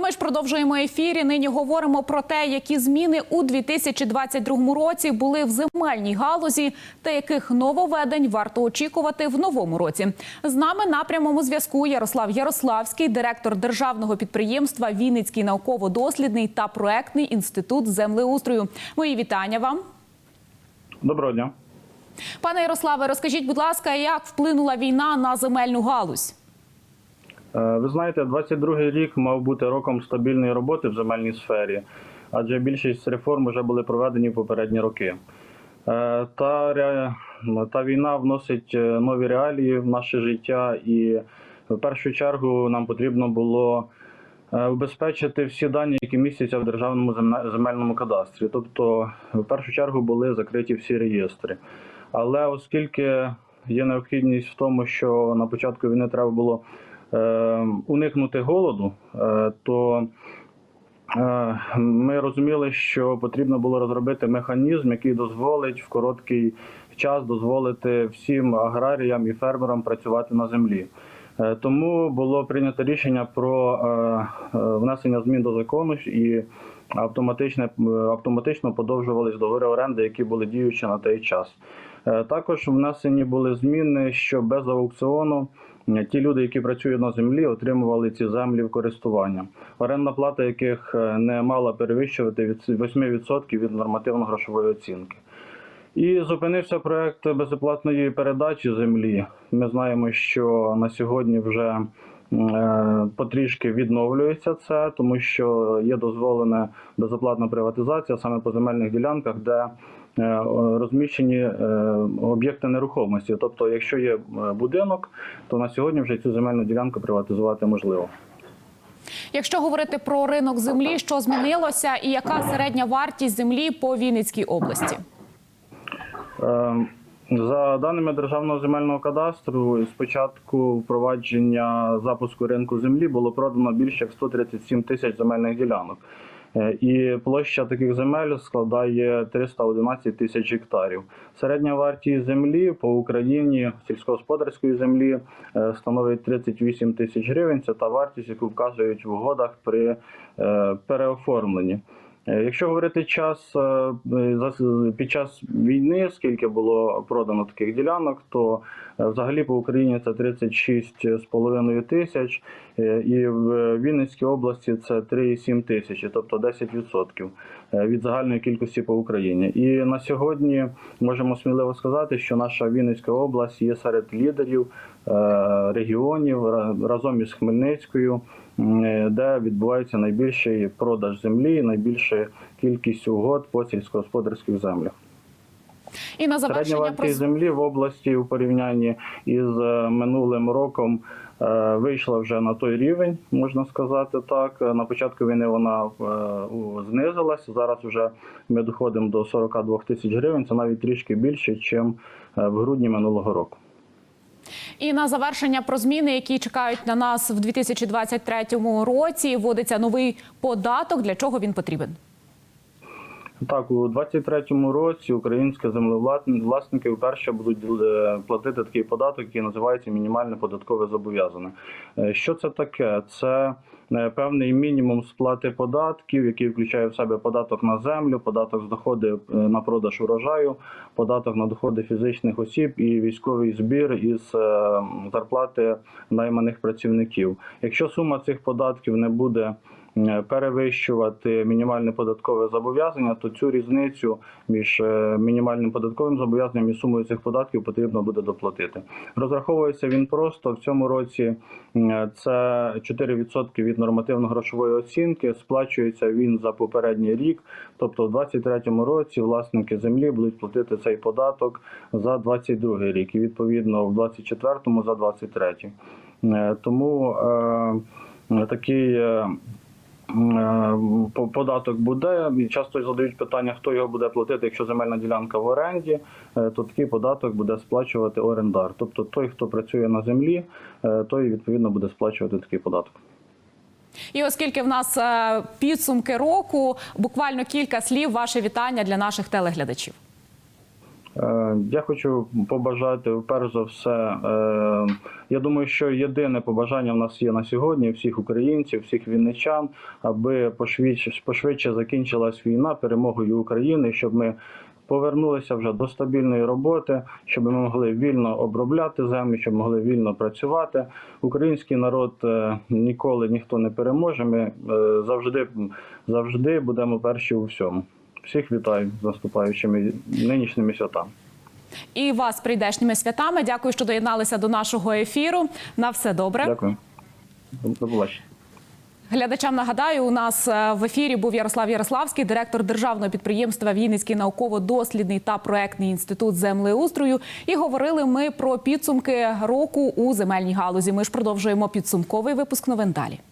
А ми ж продовжуємо ефірі. Нині говоримо про те, які зміни у 2022 році були в земельній галузі та яких нововведень варто очікувати в новому році. З нами на прямому зв'язку Ярослав Ярославський, директор державного підприємства Вінницький науково-дослідний та проектний інститут землеустрою. Мої вітання вам. Доброго дня. Пане Ярославе, розкажіть, будь ласка, як вплинула війна на земельну галузь? Е, Ви знаєте, 22-й рік мав бути роком стабільної роботи в земельній сфері, адже більшість реформ вже були проведені в попередні роки. Е, Та, та війна вносить е, нові реалії в наше життя, і в першу чергу нам потрібно було убезпечити всі дані, які містяться в державному земельному кадастрі. Тобто, в першу чергу були закриті всі реєстри. Але оскільки є необхідність в тому, що на початку війни треба було уникнути голоду, е, то е, ми розуміли, що потрібно було розробити механізм, який дозволить в короткий час дозволити всім аграріям і фермерам працювати на землі. Е, Тому було прийнято рішення про внесення змін до закону і автоматичне, автоматично подовжувались договори оренди, які були діючі на той час. Також внесені були зміни, що без аукціону ті люди, які працюють на землі, отримували ці землі в користування. Орендна плата яких е, не мала перевищувати від 8% від нормативно-грошової оцінки. І зупинився проект безоплатної передачі землі. Ми знаємо, що на сьогодні вже е, потрішки відновлюється це, тому що є дозволена безоплатна приватизація саме по земельних ділянках, де е, розміщені е, об'єкти нерухомості. Тобто, якщо є е, будинок, то на сьогодні вже цю земельну ділянку приватизувати можливо. Якщо говорити про ринок землі, що змінилося, і яка середня вартість землі по Вінницькій області? Е, За даними Державного земельного кадастру, з початку впровадження запуску ринку землі було продано більше як 137 тисяч земельних ділянок. Е, І площа таких земель складає 311 тисяч гектарів. Середня вартість землі по Україні сільськогосподарської землі е, становить 38 тисяч гривень. Це та вартість, яку вказують в угодах при е, переоформленні. Е, Якщо говорити час е, під час війни, скільки було продано таких ділянок, то е, взагалі по Україні це 36,5 тисяч, і в Вінницькій області це 3,7 тисячі, тобто 10% е, від загальної кількості по Україні. І на сьогодні можемо сміливо сказати, що наша Вінницька область є серед лідерів е, регіонів разом із Хмельницькою е, де відбувається найбільший продаж землі, найбільша кількість угод по сільськогосподарських землях. І на Середня завершення вартість землі в області у порівнянні із е, минулим роком е, вийшла вже на той рівень, можна сказати так. Е, На початку війни вона е, знизилась. Зараз вже ми доходимо до 42 тисяч гривень. Це навіть трішки більше, ніж в грудні минулого року. і на завершення про зміни, які чекають на нас в 2023 році. Вводиться новий податок. Для чого він потрібен? Так, у 23-му році українські землевласники вперше будуть е, платити такий податок, який називається мінімальне податкове зобов'язане. Е, Що це таке? Це е, певний мінімум сплати податків, який включає в себе податок на землю, податок з доходи на продаж урожаю, податок на доходи фізичних осіб і військовий збір із зарплати найманих працівників. Якщо сума цих податків не буде перевищувати мінімальне податкове зобов'язання, то цю різницю між е, мінімальним податковим зобов'язанням і сумою цих податків потрібно буде доплатити. Розраховується він просто в цьому році. е, Це 4% від нормативно-грошової оцінки. Сплачується він за попередній рік. Тобто, в 2023 році власники землі будуть платити цей податок за 2022 рік, і відповідно в 2024 за 2023. Е, Тому е, такий. Е, по- Податок буде часто задають питання, хто його буде платити, якщо земельна ділянка в оренді, е, то такий податок буде сплачувати орендар. Тобто той, хто працює на землі, е, той відповідно буде сплачувати такий податок. І оскільки в нас підсумки року, буквально кілька слів, ваше вітання для наших телеглядачів. Е, Я хочу побажати, перш за все, е, я думаю, що єдине побажання в нас є на сьогодні всіх українців, всіх вінничан, аби пошвидше, пошвидше закінчилась війна перемогою України, щоб ми повернулися вже до стабільної роботи, щоб ми могли вільно обробляти землю, щоб могли вільно працювати. Український народ е, ніколи ніхто не переможе. Ми завжди, завжди будемо перші у всьому. Всіх вітаю з наступаючими нинішніми святами. І вас прийдешніми святами. Дякую, що доєдналися до нашого ефіру. На все добре. Дякую. До побачення. Глядачам нагадаю, у нас е, в ефірі був Ярослав Ярославський, директор державного підприємства Вінницький науково-дослідний та проектний інститут землеустрою. І говорили ми про підсумки року у земельній галузі. Ми ж продовжуємо підсумковий випуск новин далі.